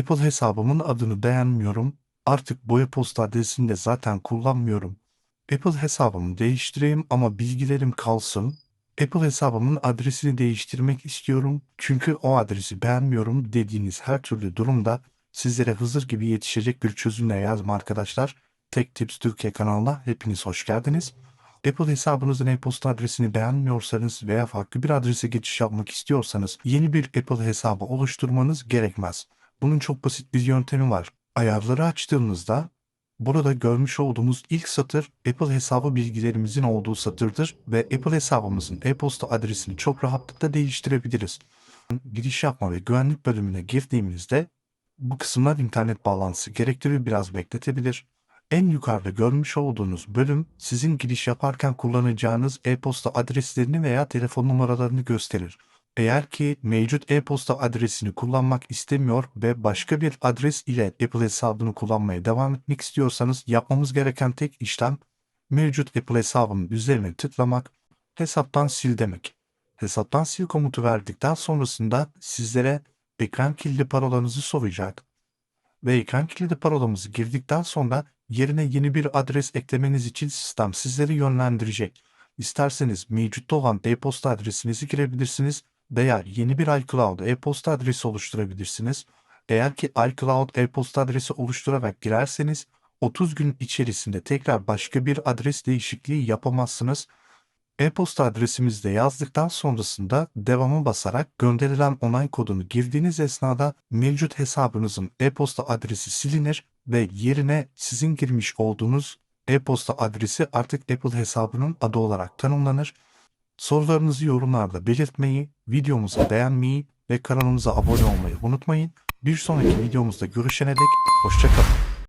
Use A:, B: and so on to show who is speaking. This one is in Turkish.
A: Apple hesabımın adını beğenmiyorum. Artık bu e-posta adresini de zaten kullanmıyorum. Apple hesabımı değiştireyim ama bilgilerim kalsın. Apple hesabımın adresini değiştirmek istiyorum çünkü o adresi beğenmiyorum dediğiniz her türlü durumda sizlere Hızır gibi yetişecek bir çözümle yazma arkadaşlar. Tek Tips Türkiye kanalına hepiniz hoş geldiniz. Apple hesabınızın e-posta adresini beğenmiyorsanız veya farklı bir adrese geçiş yapmak istiyorsanız yeni bir Apple hesabı oluşturmanız gerekmez. Bunun çok basit bir yöntemi var. Ayarları açtığınızda burada görmüş olduğumuz ilk satır Apple hesabı bilgilerimizin olduğu satırdır ve Apple hesabımızın e-posta adresini çok rahatlıkla değiştirebiliriz. Giriş yapma ve güvenlik bölümüne girdiğimizde bu kısımlar internet bağlantısı gerektirir biraz bekletebilir. En yukarıda görmüş olduğunuz bölüm sizin giriş yaparken kullanacağınız e-posta adreslerini veya telefon numaralarını gösterir. Eğer ki mevcut e-posta adresini kullanmak istemiyor ve başka bir adres ile Apple hesabını kullanmaya devam etmek istiyorsanız yapmamız gereken tek işlem mevcut Apple hesabının üzerine tıklamak, hesaptan sil demek. Hesaptan sil komutu verdikten sonrasında sizlere ekran kilidi parolanızı soracak ve ekran kilidi parolamızı girdikten sonra yerine yeni bir adres eklemeniz için sistem sizleri yönlendirecek. İsterseniz mevcutta olan e-posta adresinizi girebilirsiniz veya yeni bir iCloud e-posta adresi oluşturabilirsiniz. Eğer ki iCloud e-posta adresi oluşturarak girerseniz 30 gün içerisinde tekrar başka bir adres değişikliği yapamazsınız. E-posta adresimizi de yazdıktan sonrasında devamı basarak gönderilen onay kodunu girdiğiniz esnada mevcut hesabınızın e-posta adresi silinir ve yerine sizin girmiş olduğunuz e-posta adresi artık Apple hesabının adı olarak tanımlanır. Sorularınızı yorumlarda belirtmeyi, videomuzu beğenmeyi ve kanalımıza abone olmayı unutmayın. Bir sonraki videomuzda görüşene dek hoşçakalın.